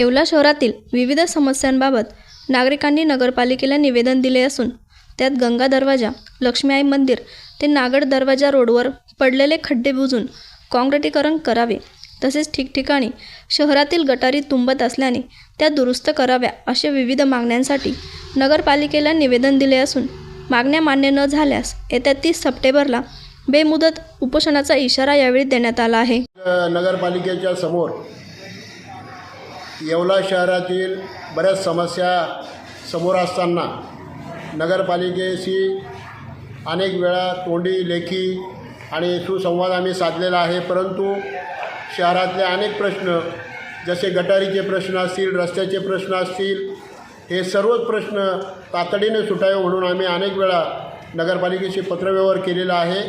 येवला शहरातील विविध समस्यांबाबत नागरिकांनी नगरपालिकेला निवेदन दिले असून त्यात गंगा दरवाजा लक्ष्मी आई मंदिर ते नागड दरवाजा रोडवर पडलेले खड्डे बुजून काँक्रिटीकरण करावे तसेच ठिकठिकाणी शहरातील गटारी तुंबत असल्याने त्या दुरुस्त कराव्या अशा विविध मागण्यांसाठी नगरपालिकेला निवेदन दिले असून मागण्या मान्य न झाल्यास येत्या तीस सप्टेंबरला बेमुदत उपोषणाचा इशारा यावेळी देण्यात आला आहे. नगरपालिकेच्या समोर येवला शहरातील बऱ्याच समस्या समोर असताना नगरपालिकेशी अनेक वेळा तोंडी लेखी आणि सुसंवाद आम्ही साधलेला आहे. परंतु शहरातले अनेक प्रश्न जसे गटारीचे प्रश्न असतील रस्त्याचे प्रश्न असतील हे सर्वच प्रश्न तातडीने सुटावे म्हणून आम्ही अनेक वेळा नगरपालिकेशी पत्रव्यवहार केलेला आहे.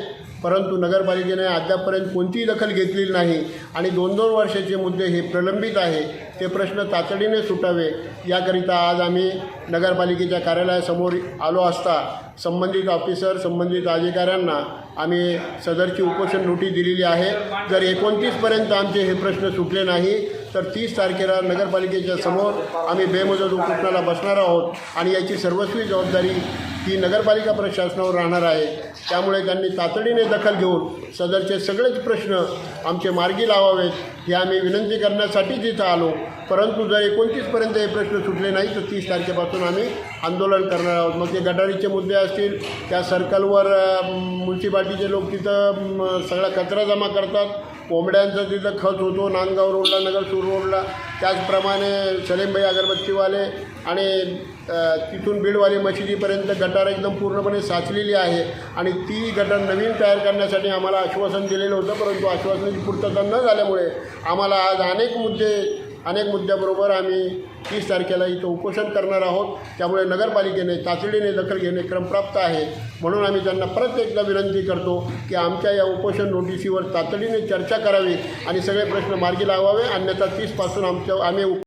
परंतु नगरपालिकेने अद्यापपर्यंत कोणतीही दखल घेतलेली नाही आणि दोन दोन वर्षाचे मुद्दे हे प्रलंबित आहे. ते प्रश्न तातडीने सुटावे. याकरिता आज आम्ही नगरपालिकेच्या कार्यालयासमोर आलो असता संबंधित ऑफिसर संबंधित अधिकाऱ्यांना आम्ही सदरची उपोषण नोटीस दिलेली आहे. जर एकोणतीसपर्यंत आमचे हे प्रश्न सुटले नाही तर तीस तारखेला नगरपालिकेच्या समोर आम्ही बेमुदत उपोषणाला बसणार आहोत आणि याची सर्वस्वी जबाबदारी ही नगरपालिका प्रशासनावर राहणार आहे. त्यामुळे त्यांनी तातडीने दखल घेऊन सदरचे सगळेच प्रश्न आमचे मार्गी लावावेत ही आम्ही विनंती करण्यासाठीच इथं आलो. परंतु जर एकोणतीसपर्यंत हे प्रश्न सुटले नाही तर तीस तारखेपासून आम्ही आंदोलन करणार आहोत. मग ते गटारीचे मुद्दे असतील त्या सर्कलवर म्युन्सिपाल्टीचे लोक तिथं सगळा कचरा जमा करतात. कोंबड्यांचं तिथं खत होतो नांदगाव रोडला नगरसूर रोडला. त्याचप्रमाणे सलेमभाई अगरबत्तीवाले आणि तिथून बीडवाली मशिदीपर्यंत गटार एकदम पूर्णपणे साचलेली आहे. आणि ती गटार नवीन तयार करण्यासाठी आम्हाला आश्वासन दिलेलं होतं परंतु आश्वासनाची पूर्तता न झाल्यामुळे आम्हाला आज अनेक मुद्दे अनेक मुद्द्याबरोबर आम्ही तीस तारखेला इथं उपोषण करणार आहोत. त्यामुळे नगरपालिकेने तातडीने दखल घेणे क्रमप्राप्त आहे. म्हणून आम्ही त्यांना परत एकदा विनंती करतो की आमच्या या उपोषण नोटिसीवर तातडीने चर्चा करावी आणि सगळे प्रश्न मार्गी लावावे. अन्यथा तीसपासून आमच्या आम्ही